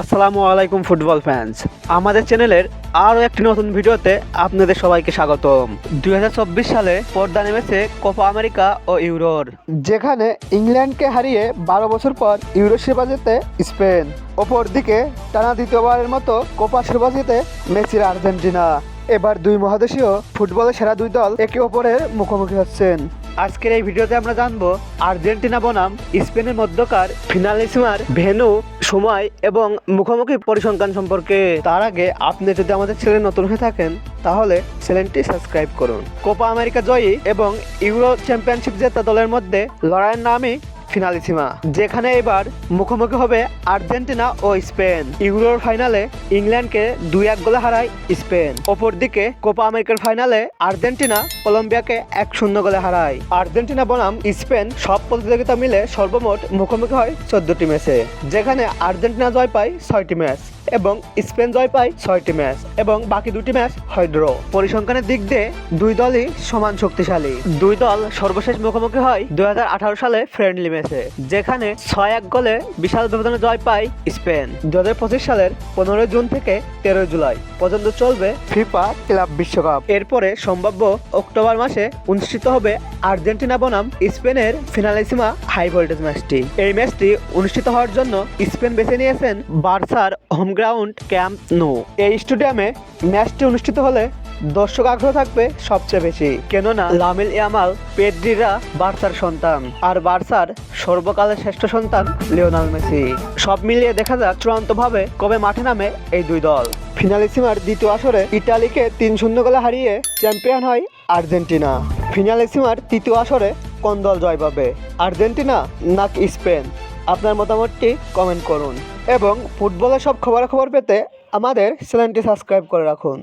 আসসালামু আলাইকুম football fans আমাদের চ্যানেলের আরও একটি নতুন ভিডিওতে আপনাদের সবাইকে স্বাগতম। দুই হাজার চব্বিশ সালে পর্দা নেমেছে কোপা আমেরিকা ও ইউরোর। যেখানে ইংল্যান্ডকে হারিয়ে বারো বছর পর ইউরো শিরোপা জেতে স্পেন। ওপর দিকে টানা দ্বিতীয়বারের মতো কোপা শিরোপা জিতে মেসির আর্জেন্টিনা। এবার দুই মহাদেশীয় ফুটবলের সেরা দুই দল একে অপরের মুখোমুখি হচ্ছেন। আজকের এই ভিডিওতে আমরা জানব আর্জেন্টিনা বনাম স্পেনের মধ্যকার ফিনালিসিমার ভেন্যু সময় এবং মুখোমুখি পরিসংখ্যান সম্পর্কে তার আগে আপনি যদি আমাদের ছেলে নতুন হয়ে থাকেন, তাহলে চ্যানেলটি সাবস্ক্রাইব করুন। কোপা আমেরিকা জয়ী এবং ইউরো চ্যাম্পিয়নশিপ জেতা দলের মধ্যে লড়াইয়ের নামই ফিনালিসিমা যেখানে এবার মুখোমুখি হবে আর্জেন্টিনা ও স্পেন। ইউরোর ফাইনালে ইংল্যান্ডকে দুই এক গোলে হারায় স্পেন। অপরদিকে কোপা আমেরিকার ফাইনালে আর্জেন্টিনা কলম্বিয়াকে এক শূন্য গোলে হারায়। আর্জেন্টিনা বনাম স্পেন সব প্রতিযোগিতা মিলে সর্বমোট মুখোমুখি হয় চোদ্দটি ম্যাচে, যেখানে আর্জেন্টিনা জয় পায় ছয়টি ম্যাচ। এবং স্পেন জয় পায় ছয়টি ম্যাচ এবং বাকি দুটি ম্যাচ হয় ড্র। পরিসংখ্যানের দিক দিয়ে দুই দলই সমান শক্তিশালী। দুই দল সর্বশেষ মুখোমুখি হয় দুই হাজার আঠারো সালে ফ্রেন্ডলি ম্যাচে, যেখানে ছয় এক গোলে বিশাল ব্যবধানে জয় পায় স্পেন। দু সালের পনেরোই জুন থেকে তেরোই জুলাই পর্যন্ত চলবে ফিফা ক্লাব বিশ্বকাপ। এরপরে সম্ভাব্য অক্টোবর মাসে অনুষ্ঠিত হবে আর্জেন্টিনা বনাম স্পেনের ফিনালিসিমা হাই ভোল্টেজ ম্যাচটি। এই ম্যাচটি অনুষ্ঠিত হওয়ার জন্য স্পেন বেছে নিয়েছেন বার্সার হোম গ্রাউন্ড ক্যাম্প নো এই স্টেডিয়ামে ম্যাচটি অনুষ্ঠিত হলে দর্শক আগ্রহ থাকবে সবচেয়ে বেশি। কেননা লামিল ইয়ামাল পেড্রিরা বার্সার সন্তান। আর বার্সার সর্বকালের শ্রেষ্ঠ সন্তান লিওনাল মেসি। সব মিলিয়ে দেখা যাক চূড়ান্তভাবে কবে মাঠে নামে এই দুই দল। ফিনালিসিমার দ্বিতীয় আসরে ইটালিকে তিন শূন্য গোলে হারিয়ে চ্যাম্পিয়ন হয় আর্জেন্টিনা। ফিনালিসিমার তৃতীয় আসরে কোন দল জয় পাবে? আর্জেন্টিনা নাকি স্পেন? আপনার মতামতটি কমেন্ট করুন। এবং ফুটবলের সব খবরাখবর পেতে আমাদের চ্যানেলটি সাবস্ক্রাইব করে রাখুন।